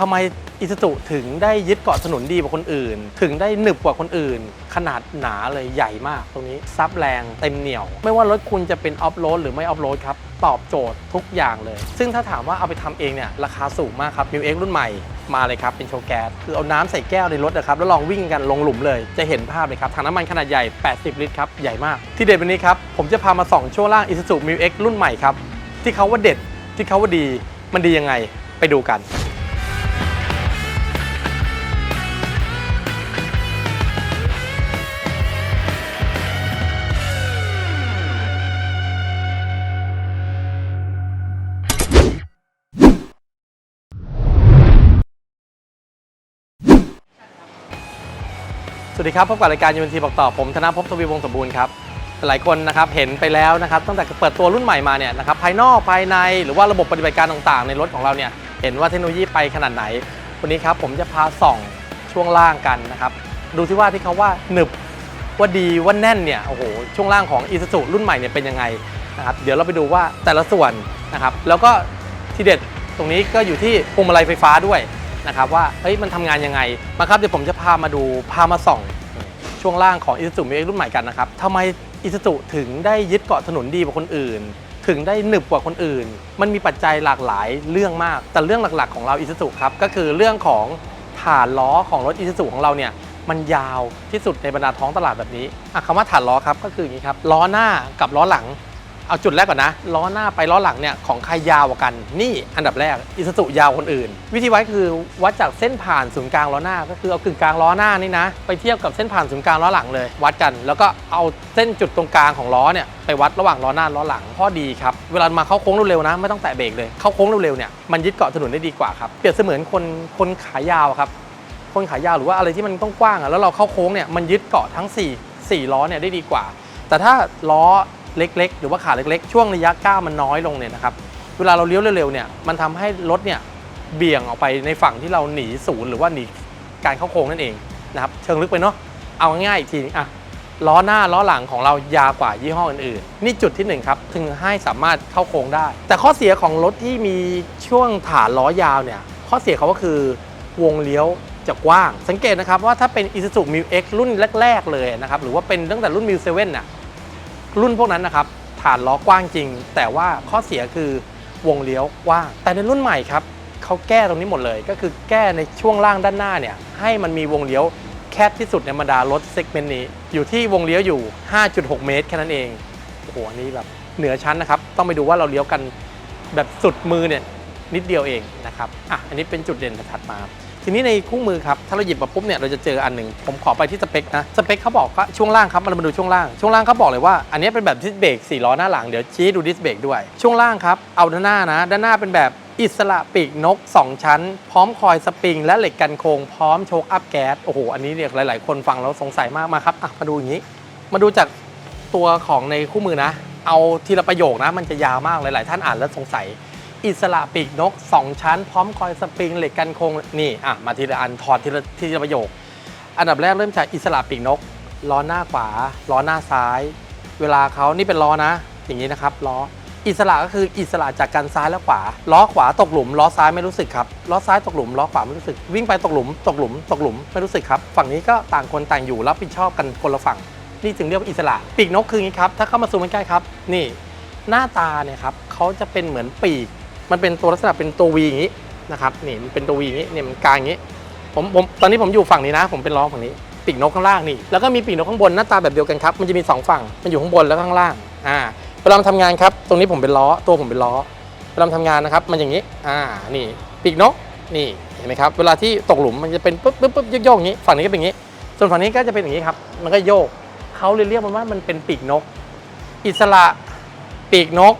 ทำไมอิซูซุถึงได้ยึดเกาะถนนดีกว่าคนอื่น ถึงได้หนึบกว่าคนอื่น ขนาดหนาเลยใหญ่มากตรงนี้ซับแรงเต็มเหนียว ไม่ว่ารถคุณจะเป็นออฟโรดหรือไม่ออฟโรดครับ ตอบโจทย์ทุกอย่างเลย ซึ่งถ้าถามว่าเอาไปทำเองเนี่ยราคาสูงมากครับมิวเอ็กรุ่นใหม่มาเลยครับ เป็นโชว์แก๊สคือเอาน้ำใส่แก้วในรถนะครับ แล้วลองวิ่งกันลงหลุมเลย จะเห็นภาพเลยครับถังน้ำมันขนาดใหญ่ 80 ลิตรครับใหญ่มาก ที่เด็ดวันนี้ครับผมจะพามาส่องช่วงล่าง Isuzu m i x รุ่นใหม่ครับที่เขาว่าเด็ดที่เขาว่าดีมันดียังไงไปดูกัน วัสดีครับ พบกับรายการยูนทีบอกต่อผมธนภพทวีวงศ์สมบูรณ์ครับ หลายคนนะครับเห็นไปแล้วนะครับตั้งแต่เปิดตัวรุ่นใหม่มาเนี่ยนะครับภายนอกภายในหรือว่าระบบปฏิบัติการต่างๆ ในรถของเราเนี่ยเห็นว่าเทคโนโลยีไปขนาดไหน วันนี้ครับผมจะพาส่องช่วงล่างกันนะครับดูที่ว่าที่เขาว่าหนึบว่าดีว่าแน่นเนี่ยโอ้โหช่วงล่างของ i s u z u รุ่นใหม่เนี่ยเป็นยังไงนะครับเดี๋ยวเราไปดูว่าแต่ละส่วนนะครับแล้วก็ที่เด็ดตรงนี้ก็อยู่ที่พวงมาลัยไฟฟ้าด้วยนะครับว่าเฮ้ยมันทำงานยังไงมาครับเดี๋ยวผมจะพามาดูพามาส่อง ช่วงล่างของ Isuzu m i x รุ่นใหม่กันนะครับทำไม Isuzu ถึงได้ยึดเกาะถนนดีกว่าคนอื่น ถึงได้หนึบกว่าคนอื่น มันมีปัจจัยหลากหลายเรื่องมาก แต่เรื่องหลักๆของเรา Isuzu ครับก็คือเรื่องของฐานล้อของรถ Isuzu ของเราเนี่ยมันยาวที่สุดในบรรดาท้องตลาดแบบนี้อะคำว่าฐานล้อครับก็คืออย่างนี้ครับล้อหน้ากับล้อหลัง เอาจุดแรกก่อนนะ ล้อหน้าไปล้อหลังเนี่ยของใครยาวกว่ากันนี่อันดับแรกอิส u ยาวคนอื่น วิธีวัดคือวัดจากเส้นผ่านศูนย์กลางล้อหน้า ก็คือเอากึ่งกลางล้อหน้านี่นะ ไปเทียบกับเส้นผ่านศูนย์กลางล้อหลังเลย วัดกันแล้วก็เอาเส้นจุดตรงกลางของล้อเนี่ยไปวัดระหว่างล้อหน้าล้อหลังข้อดีครับเวลามาเข้าโค้งเร็วๆนะ ไม่ต้องแตะเบรกเลยเข้าโค้งเร็วๆเนี่ยมันยึดเกาะถนนได้ดีกว่าครับเปรียบเสมือนคนคนขายาวครับคนขายาวหรือว่าอะไรที่มันต้องกว้างๆอะแล้วเราเข้าโค้งเนี่ยมันยึดเกาะทั้ง4 4ล้อเนี่ยได้ดีกว่า แต่ถ้าล้อ เล็กๆ หรือว่าขาเล็กๆ ช่วงระยะก้าวมันน้อยลงเนี่ยนะครับ เวลาเราเลี้ยวเร็วๆเนี่ยมันทำให้รถเนี่ยเบี่ยงออกไปในฝั่งที่เราหนีศูนย์หรือว่าหนีการเข้าโค้งนั่นเองนะครับเชิงลึกไปเนาะเอาง่ายๆอีกทีอะล้อหน้าล้อหลังของเรายาวกว่ายี่ห้ออื่นๆนี่จุดที่หนึ่งครับถึงให้สามารถเข้าโค้งได้ แต่ข้อเสียของรถที่มีช่วงฐานล้อยาวเนี่ยข้อเสียเขาก็คือวงเลี้ยวจะกว้าง สังเกตนะครับว่าถ้าเป็น Isuzu m i x รุ่นแรก ๆ เลยนะครับหรือว่าเป็นตั้งแต่รุ่น m i 7น่ะ รุ่นพวกนั้นนะครับฐานล้อกว้างจริง แต่ว่าข้อเสียคือวงเลี้ยวกว้าง แต่ในรุ่นใหม่ครับเขาแก้ตรงนี้หมดเลย ก็คือแก้ในช่วงล่างด้านหน้าเนี่ยให้มันมีวงเลี้ยวแคบที่สุดในบรรดารถเซกเมนต์นี้ อยู่ที่วงเลี้ยวอยู่ 5.6 เมตรแค่นั้นเองโอ้โหอันนี้แบบเหนือชั้นนะครับ ต้องไปดูว่าเราเลี้ยวกันแบบสุดมือเนี่ยนิดเดียวเองนะครับอะอันนี้เป็นจุดเด่นถัดมา ทีนี้ในคู่มือครับ ถ้าเราหยิบมาปุ๊บเนี่ยเราจะเจออันหนึ่งผมขอไปที่สเปคนะสเปคเขาบอกว่าช่วงล่างครับเรามาดูช่วงล่างช่วงล่างเขาบอกเลยว่าอันนี้เป็นแบบดิสเบรก4ล้อหน้าหลังเดี๋ยวชี้ดูดิสเบรกด้วย ช่วงล่างครับเอาด้านหน้านะ ด้านหน้าเป็นแบบอิสระปีกนก 2 ชั้น พร้อมคอยสปริง และเหล็กกันโครงพร้อมโชคอัพแก๊สโอ้โหอันนี้เนี่ยหลาย ๆ คนฟังแล้วสงสัยมากมาครับอะมาดูอย่างนี้ มาดูจากตัวของในคู่มือนะ เอาทีละประโยคนะ มันจะยาวมากหลาย ๆ ท่านอ่านแล้วสงสัย อิสระปีกนก 2 ชั้น พร้อมคอยสปริงเหล็กกันโครงนี่อะมาทีละอันถอดทีละทีละประโยค อันดับแรกเริ่มจากอิสระปีกนกล้อหน้าขวาล้อหน้าซ้าย เวลาเขานี่เป็นล้อนะ อย่างนี้นะครับล้ออิสระก็คืออิสระจากกันซ้ายและขวา ล้อขวาตกหลุม ล้อซ้ายไม่รู้สึกครับ ล้อซ้ายตกหลุม ล้อขวาไม่รู้สึก วิ่งไปตกหลุม ตกหลุม ตกหลุม ไม่รู้สึกครับ ฝั่งนี้ก็ต่างคนต่างอยู่รับผิดชอบกันคนละฝั่ง นี่ถึงเรียกว่าอิสระ ปีกนกคืออย่างนี้ครับ ถ้าเข้ามาซูมใกล้ๆครับ นี่ หน้าตาเนี่ยครับเขาจะเป็นเหมือนปีก มันเป็นตัวลักษณะเป็นตัววีอย่างนี้นะครับนี่มันเป็นตัววีอย่างนี้เนี่ยมันกลางอย่างนี้ผมผมตอนนี้ผมอยู่ฝั่งนี้นะ ผมเป็นล้อฝั่งนี้ปีกนกข้างล่างนี่แล้วก็มีปีกนกข้างบนหน้าตาแบบเดียวกันครับมันจะมีสองฝั่งมันอยู่ข้างบนแล้วข้างล่างอ่าเวลาเราทำงานครับตรงนี้ผมเป็นล้อตัวผมเป็นล้อเวลาทำงานนะครับมันอย่างนี้อ่านี่ปีกนกนี่เห็นไหมครับเวลาที่ตกหลุมมันจะเป็นปุ๊บปุ๊บปุ๊บโยกอย่างนี้ฝั่งนี้ก็เป็นอย่างนี้ ส่วนฝั่งนี้ก็จะเป็นอย่างนี้ครับมันก็โยกเขาเลยเรียกมันว่ามันเป็นปีกนก อิสระปีกนก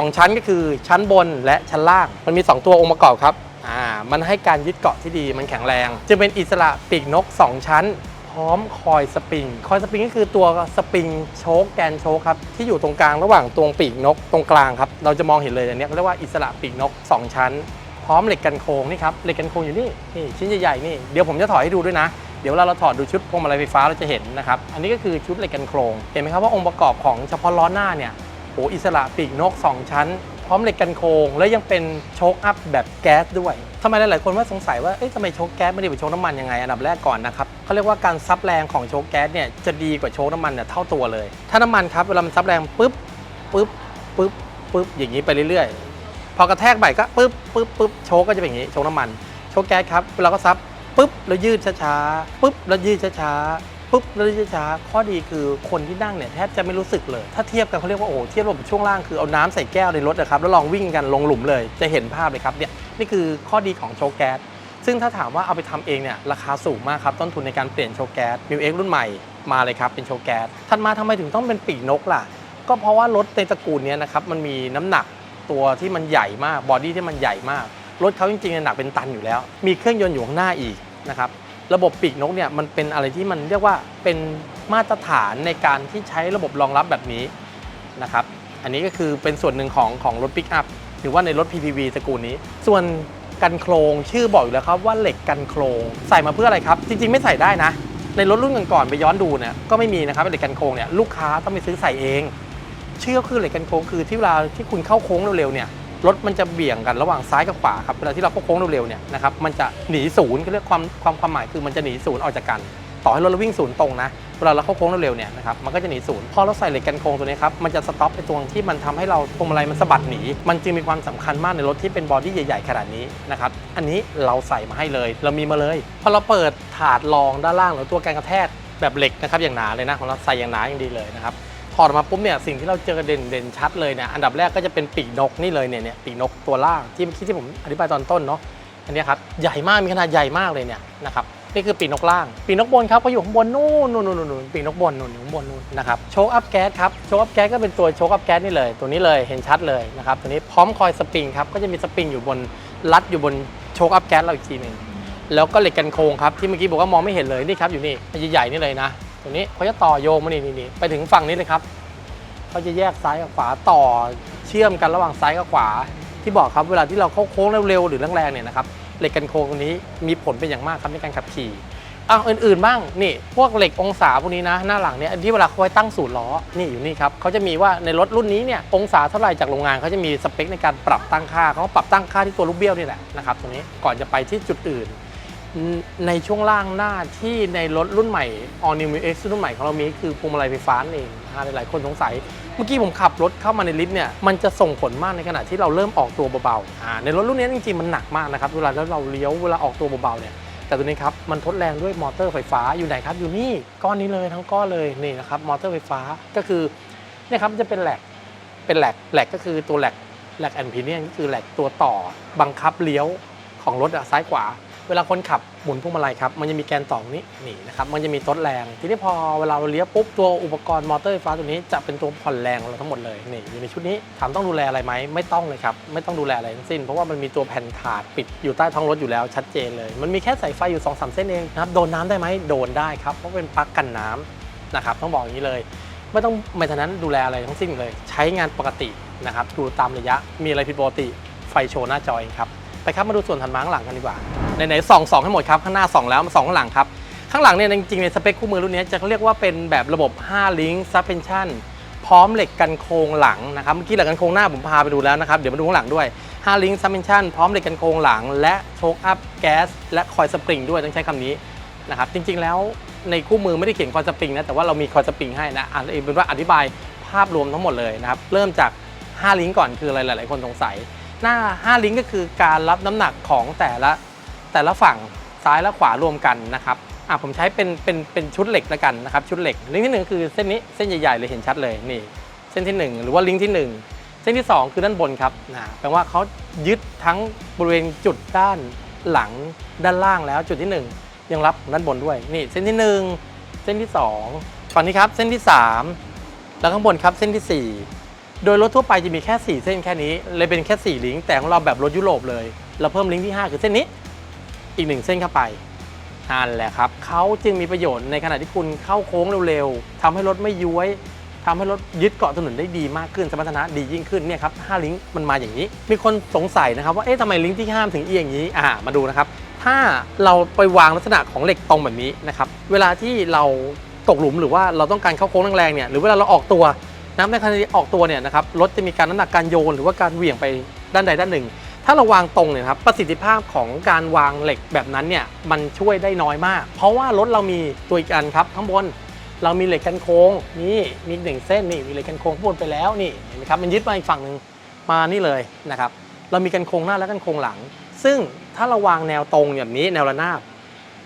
2 ชั้นก็คือชั้นบนและชั้นล่าง มันมี 2 ตัวองค์ประกอบครับอ่ามันให้การยึดเกาะที่ดีมันแข็งแรง จึงเป็นอิสระปีกนก 2 ชั้น พร้อมคอยสปริง คอยสปริงก็คือตัวสปริงโชคแกนโชคครับที่อยู่ตรงกลางระหว่างตวงปีกนกตรงกลางครับเราจะมองเห็นเลยอันนี้เขาเรียกว่าอิสระปีกนก 2 ชั้น พร้อมเหล็กกันโค้งนี่ครับเหล็กกันโค้งอยู่นี่นี่ชิ้นใหญ่ๆนี่เดี๋ยวผมจะถอดให้ดูด้วยนะเดี๋ยวเวลาเราถอดดูชุดพวงมาลัยไฟฟ้าเราจะเห็นนะครับ อันนี้ก็คือชุดเหล็กกันโครง เห็นไหมครับว่าองค์ประกอบของเฉพาะล้อหน้าเนี่ย โอ้อิสระปีกนก 2 ชั้น พร้อมเหล็กกันโครงและยังเป็นโชคอัพแบบแก๊สด้วยทำไมหลายๆคนว่าสงสัยว่าเอ๊ะทำไมโชคแก๊สไม่ได้เป็นโชคน้ำมันยังไงอันดับแรกก่อนนะครับเขาเรียกว่าการซับแรงของโชคแก๊สเนี่ยจะดีกว่าโชคน้ำมันเนี่ยเท่าตัวเลย ถ้าน้ำมันครับเวลามันซับแรงปุ๊บปุ๊บปุ๊บปุ๊บอย่างนี้ไปเรื่อยๆ พอกระแทกไปก็ปุ๊บปุ๊บปุ๊บโชคก็จะเป็นอย่างนี้โชคน้ำมัน โชคแก๊สครับเวลาก็ซับปุ๊บแล้วยืดช้าๆปุ๊บแล้วยืดช้าๆ ปุ๊บแล้วยืดช้าข้อดีคือคนที่นั่งเนี่ยแทบจะไม่รู้สึกเลย ถ้าเทียบกันเขาเรียกว่าโอ้โหเทียบกับช่วงล่างคือเอาน้ำใส่แก้วในรถนะครับแล้วลองวิ่งกันลงหลุมเลย จะเห็นภาพเลยครับเนี่ยนี่คือข้อดีของโชคแก๊สซึ่งถ้าถามว่าเอาไปทำเองเนี่ยราคาสูงมากครับต้นทุนในการเปลี่ยนโชคแก๊สมิวเอ็กรุ่นใหม่มาเลยครับเป็นโชคแก๊สถัดมาทำไมถึงต้องเป็นปีกนกล่ะ ก็เพราะว่ารถในตระกูลนี้นะครับมันมีน้ำหนักตัวที่มันใหญ่มากบอดี้ที่มันใหญ่มากรถเขาจริงๆเนี่ยหนักเป็นตันอยู่แล้ว มีเครื่องยนต์อยู่ข้างหน้าอีกนะครับ ระบบปีกนกเนี่ยมันเป็นอะไรที่มันเรียกว่าเป็นมาตรฐานในการที่ใช้ระบบรองรับแบบนี้นะครับ อันนี้ก็คือเป็นส่วนหนึ่งของของรถปิกอัพหรือว่าในรถ PPV ตระกูลนี้ ส่วนกันโครงชื่อบอกอยู่แล้วครับว่าเหล็กกันโครงใส่มาเพื่ออะไรครับ จริง ๆ ไม่ใส่ได้นะ ในรถรุ่นก่อนๆไปย้อนดูเนี่ยก็ไม่มีนะครับเหล็กกันโครงเนี่ยลูกค้าต้องไปซื้อใส่เอง เชื่อก็คือเหล็กกันโค้งคือที่เวลาที่คุณเข้าโค้งเร็วๆเนี่ย รถมันจะเบี่ยงกันระหว่างซ้ายกับขวาครับเวลาที่เราเข้าโค้งเร็วๆเนี่ยนะครับมันจะหนีศูนย์ก็เรียกความความความหมายคือมันจะหนีศูนย์ออกจากกัน ต่อให้รถเราวิ่งศูนย์ตรงนะเวลาเราเข้าโค้งเร็วๆเนี่ยนะครับมันก็จะหนีศูนย์พอเราใส่เหล็กกันโค้งตัวนี้ครับมันจะสต็อปไอ้ตรงที่มันทำให้เราพวงมาลัยมันสะบัดหนี มันจึงมีความสำคัญมากในรถที่เป็นบอดี้ใหญ่ๆขนาดนี้นะครับอันนี้เราใส่มาให้เลยเรามีมาเลยพอเราเปิดถาดรองด้านล่างหรือตัวการกระแทกแบบเหล็กนะครับอย่างหนาเลยนะของเราใส่อย่างหนาอย่างดีเลยนะครับ ถอดมาปุ๊บเนี่ยสิ่งที่เราเจอเด่นเด่นชัดเลยเนี่ยอันดับแรกก็จะเป็นปีกนกนี่เลยเนี่ยเนี่ยปีกนกตัวล่างที่เมื่อกี้ที่ผมอธิบายตอนต้นเนาะอันนี้ครับใหญ่มากมีขนาดใหญ่มากเลยเนี่ยนะครับนี่คือปีกนกล่าง ปีกนกบนครับก็อยู่ข้างบนนู่นนู่นนู่นปีกนกบนนู่นอยู่ข้างบนนู่นนะครับโชคอัพแก๊สครับโชคอัพแก๊สก็เป็นตัวโชคอัพแก๊สนี่เลย ตัวนี้เลยเห็นชัดเลยนะครับตัวนี้พร้อมคอยสปริงครับก็จะมีสปริงอยู่บนรัดอยู่บนโชคอัพแก๊สเราอีกทีหนึ่งแล้วก็เหล็กกันโครงครับที่เมื่อกี้บอกว่ามองไม่เห็นเลยนี่ครับอยู่นี่ใหญ่ๆนี่เลยนะ ตัวนี้เขาจะต่อโยงมานี่นี่ไปถึงฝั่งนี้เลยครับเขาจะแยกซ้ายกับขวาต่อเชื่อมกันระหว่างซ้ายกับขวา ที่บอกครับเวลาที่เราเข้าโค้งเร็วๆหรือแรงๆเนี่ยนะครับเหล็กกันโค้งตรงนี้มีผลเป็นอย่างมากครับในการขับขี่อ้าวอื่นๆบ้างนี่ พวกเหล็กองศาพวกนี้นะ หน้าหลังเนี่ยที่เวลาเขาไว้ตั้งศูนย์ล้อนี่อยู่นี่ครับเขาจะมีว่าในรถรุ่นนี้เนี่ยองศาเท่าไหร่จากโรงงานเขาจะมีสเปคในการปรับตั้งค่าเขาปรับตั้งค่าที่ตัวลูกเบี้ยวนี่แหละนะครับตรงนี้ก่อนจะไปที่จุดอื่น ในช่วงล่างหน้าที่ในรถรุ่นใหม่ All New X รุ่นใหม่ของเรามีคือพวงมาลัยไฟฟ้านั่นเองนะฮะหลายๆคนสงสัย เมื่อกี้ผมขับรถเข้ามาในลิฟต์เนี่ยมันจะส่งผลมากในขณะที่เราเริ่มออกตัวเบาๆในรถรุ่นนี้จริงๆมันหนักมากนะครับเวลาแล้วเราเลี้ยวเวลาออกตัวเบาๆเนี่ยแต่ตัวนี้ครับมันทดแรงด้วยมอเตอร์ไฟฟ้าอยู่ไหนครับอยู่นี่ก้อนนี้เลยทั้งก้อนเลยนี่นะครับมอเตอร์ไฟฟ้าก็คือเนี่ยครับจะเป็นแหลกเป็นแหลกแหลกก็คือตัวแหลกแหลกแอนพิเนียนก็คือแหลกตัวต่อบังคับเลี้ยวของรถอะซ้ายขวา เวลาคนขับหมุนพวงมาลัยครับ มันจะมีแกนต่องนี้นี่นะครับ มันจะมีทดแรง ทีนี้พอเวลาเราเลี้ยวปุ๊บตัวอุปกรณ์มอเตอร์ไฟฟ้าตัวนี้จะเป็นตัวผ่อนแรงเราทั้งหมดเลยนี่อยู่ในชุดนี้ถามต้องดูแลอะไรไหมไม่ต้องเลยครับไม่ต้องดูแลอะไรทั้งสิ้น เพราะว่ามันมีตัวแผ่นถาดปิดอยู่ใต้ท้องรถอยู่แล้วชัดเจนเลย มันมีแค่สายไฟอยู่2อสเส้นเองนะครับโดนน้ำได้ไหมโดนได้ครับเพราะเป็นปลั๊กกันน้ำนะครับต้องบอกอย่างนี้เลย ไม่ต้องไม่ทันนั้นดูแลอะไรทั้งสิ้นเลย ใช้งานปกตินะครับดูตามระยะมีอะไรผิดปกติไฟโชว์หน้าจอเองครับไปครับมาดูส่วนถัดมาข้างหลังกันดีกว่า ไหนๆส่องสองให้หมดครับ ข้างหน้าส่องแล้วมาส่องข้างหลังครับ ข้างหลังเนี่ยจริงๆในสเปคคู่มือรุ่นนี้จะเรียกว่าเป็นแบบระบบ 5 ลิงก์ suspension พร้อมเหล็กกันโครงหลังนะครับเมื่อกี้เหล็กกันโครงหน้าผมพาไปดูแล้วนะครับเดี๋ยวมาดูข้างหลังด้วย5ลิงก์ suspension พร้อมเหล็กกันโครงหลัง และโชคอัพแก๊สและคอยสปริงด้วยต้องใช้คำนี้นะครับจริงๆแล้วในคู่มือไม่ได้เขียนคอยสปริงนะแต่ว่าเรามีคอยสปริงให้นะอ่านเป็นว่าอธิบายภาพรวมทั้งหมดเลยนะครับเริ่มจาก 5 ลิงก์ก่อนคืออะไรหลาย ๆ คนสงสัย หน้า 5 ลิงก์ก็คือการรับน้ำหนักของแต่ละ แต่ละฝั่งซ้ายและขวารวมกันนะครับอะผมใช้เป็นเป็นเป็นชุดเหล็กแล้วกันนะครับชุดเหล็กลิงก์ที่หนึ่งคือเส้นนี้เส้นใหญ่ๆเลยเห็นชัดเลยนี่เส้นที่หนึ่งหรือว่าลิงก์ที่หนึ่งเส้นที่สองคือด้านบนครับนะแปลว่าเขายึดทั้งบริเวณจุดด้านหลังด้านล่างแล้วจุดที่หนึ่งยังรับด้านบนด้วยนี่เส้นที่หนึ่งเส้นที่สองฝั่งนี้ครับเส้นที่สามแล้วข้างบนครับเส้นที่สี่โดยรถทั่วไปจะมีแค่ 4 เส้นแค่นี้เลยเป็นแค่ 4 ลิงก์แต่ของเราแบบรถยุโรปเลย เราเพิ่มลิงก์ที่ 5 คือเส้นนี้ อีก1เส้นเข้าไปนั่นแหละครับเขาจึงมีประโยชน์ในขณะที่คุณเข้าโค้งเร็วๆทำให้รถไม่ย้วยทำให้รถยึดเกาะถนนได้ดีมากขึ้น สมรรถนะดียิ่งขึ้นเนี่ยครับ5ลิงก์มันมาอย่างนี้ มีคนสงสัยนะครับว่าเอ๊ะทำไมลิงก์ที่ห้ามถึงเอียอย่างนี้อ่ามาดูนะครับ ถ้าเราไปวางลักษณะของเหล็กตรงแบบนี้นะครับเวลาที่เราตกหลุมหรือว่าเราต้องการเข้าโค้งแรงๆเนี่ยหรือเวลาเราออกตัวนะครับในขณะที่ออกตัวเนี่ยนะครับรถจะมีการน้ำหนักการโยนหรือว่าการเหวี่ยงไปด้านใดด้านหนึ่ง ถ้าเราวางตรงเนี่ยครับประสิทธิภาพของการวางเหล็กแบบนั้นเนี่ยมันช่วยได้น้อยมาก เพราะว่ารถเรามีตัวอีกอันครับข้างบนเรามีเหล็กกันโค้งนี่มีหนึ่งเส้นนี่มีเหล็กกันโค้งข้างบนไปแล้วนี่เห็นไหมครับมันยึดมาอีกฝั่งหนึ่งมานี่เลยนะครับเรามีกันโค้งหน้าและกันโค้งหลัง ซึ่งถ้าเราวางแนวตรงแบบนี้แนวระนาบ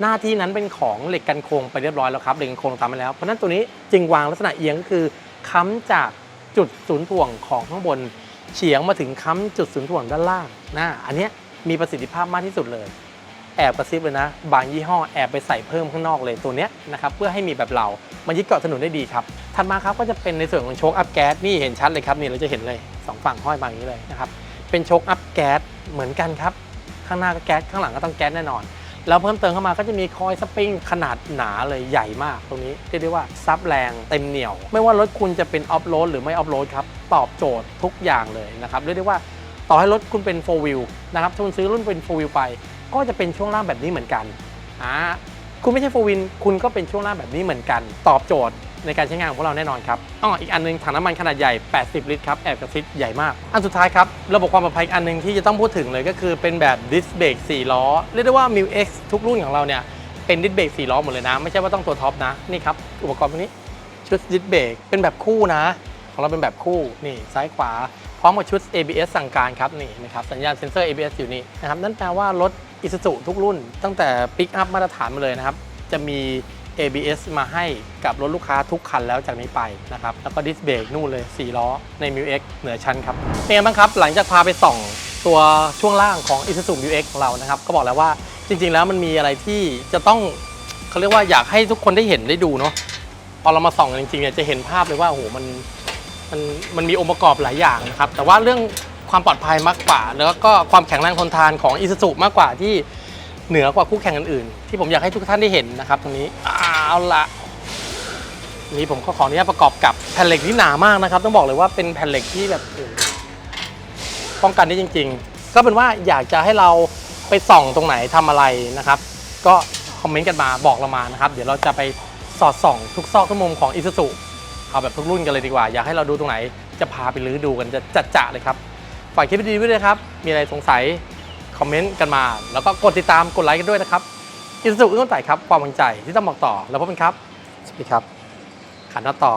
หน้าที่นั้นเป็นของเหล็กกันโค้งไปเรียบร้อยแล้วครับเหล็กกันโค้งตามไปแล้วเพราะนั้นตัวนี้จึงวางลักษณะเอียงก็คือค้ำจากจุดศูนย์ถ่วงของข้างบน เฉียงมาถึงค้ำจุดศูนย์ถ่วงด้านล่างนะอันนี้มีประสิทธิภาพมากที่สุดเลย แอบกระซิบเลยนะ บางยี่ห้อแอบไปใส่เพิ่มข้างนอกเลยตัวเนี้ยนะครับเพื่อให้มีแบบเรา มันยึดเกาะถนนได้ดีครับ ถัดมาครับก็จะเป็นในส่วนของโชคอัพแก๊สนี่เห็นชัดเลยครับนี่เราจะเห็นเลยสองฝั่งห้อยมาอย่างนี้เลยนะครับเป็นโชคอัพแก๊สเหมือนกันครับข้างหน้าก็แก๊สข้างหลังก็ต้องแก๊สแน่นอน แล้วเพิ่มเติมเข้ามาก็จะมีคอยสปริงขนาดหนาเลยใหญ่มากตรงนี้เรียกได้ว่าซับแรงเต็มเหนียว ไม่ว่ารถคุณจะเป็นออฟโรดหรือไม่ออฟโรดครับตอบโจทย์ทุกอย่างเลยนะครับเรียกได้ว่าต่อให้รถคุณเป็น 4 wheel นะครับถ้าคุณซื้อรุ่นเป็น 4 wheel ไป ก็จะเป็นช่วงล่างแบบนี้เหมือนกันอ่าคุณไม่ใช่ 4 wheel คุณก็เป็นช่วงล่างแบบนี้เหมือนกัน ตอบโจทย์ ในการใช้งานของพวกเราแน่นอนครับอ๋ออีกอันหนึงถังน้ำมันขนาดใหญ่ 80 ลิตรครับ แอบกระซิบใหญ่มาก อันสุดท้ายครับ ระบบความปลอดภัยอีกอันหนึงที่จะต้องพูดถึงเลยก็คือเป็นแบบดิสเบรก4ล้อ เรียกได้ว่า m ิ X ทุกรุ่นของเราเนี่ยเป็นดิสเบรก4ล้อหมดเลยนะ ไม่ใช่ว่าต้องตัวท็อปนะ นี่ครับ อุปกรณ์พวกนี้ชุดดิสเบรกเป็นแบบคู่นะ ของเราเป็นแบบคู่นี่ซ้ายขวาพร้อมกับชุด ABS สั่งการครับนี่นะครับสัญญาณเซ็นเซอร์ ABS อยู่นี่นะครับนั่นแปลว่ารถ i s u z u ทุกรุ่น ตั้งแต่ปิกอัพมาตรฐานมาเลยนะครับจะมี ABS มาให้กับรถลูกค้าทุกคันแล้วจากนี้ไปนะครับ แล้วก็ดิสเบรกนู่นเลย 4 ล้อใน m ิ X เหนือชั้นครับเป็นไงบ้างครับ หลังจากพาไปส่องตัวช่วงล่างของ Isuzu m ิ X ของเรานะครับ ก็บอกแล้วว่าจริง ๆ แล้วมันมีอะไรที่จะต้องเขาเรียกว่าอยากให้ทุกคนได้เห็นได้ดูเนาะพอเรามาส่องกันจริงๆเนี่ยจะเห็นภาพเลยว่าโอ้โหมันมันมันมีองค์ประกอบหลายอย่างนะครับ แต่ว่าเรื่องความปลอดภัยมากกว่า แล้วก็ความแข็งแรงทนทานของ i s u z u มากกว่าที่เหนือกว่าคู่แข่งอื่นๆ ที่ผมอยากให้ทุกท่านได้เห็นนะครับตรงนี้ เอาละนี่ผมก็ขออนุญาตประกอบกับแผ่นเหล็กที่หนามากนะครับ ต้องบอกเลยว่าเป็นแผ่นเหล็กที่แบบป้องกันได้จริง ๆ ก็เป็นว่าอยากจะให้เราไปส่องตรงไหนทำอะไรนะครับ ก็คอมเมนต์กันมาบอกเรามานะครับ เดี๋ยวเราจะไปสอดส่องทุกซอกทุกมุมของ i s u z u เอาแบบทุกรุ่นกันเลยดีกว่า อยากให้เราดูตรงไหนจะพาไปลื้อดูกันจะจัดจ่ะเลยครับฝากคลิปดีๆไว้ด้วยนะครับ มีอะไรสงสัยคอมเมนต์กันมา แล้วก็กดติดตามกดไลค์กันด้วยนะครับ อินสุอึ้งต้นไต่ครับความมั่นใจที่ต้องบอกต่อแล้วพบกันครับ สวัสดีครับขันน็อตต่อ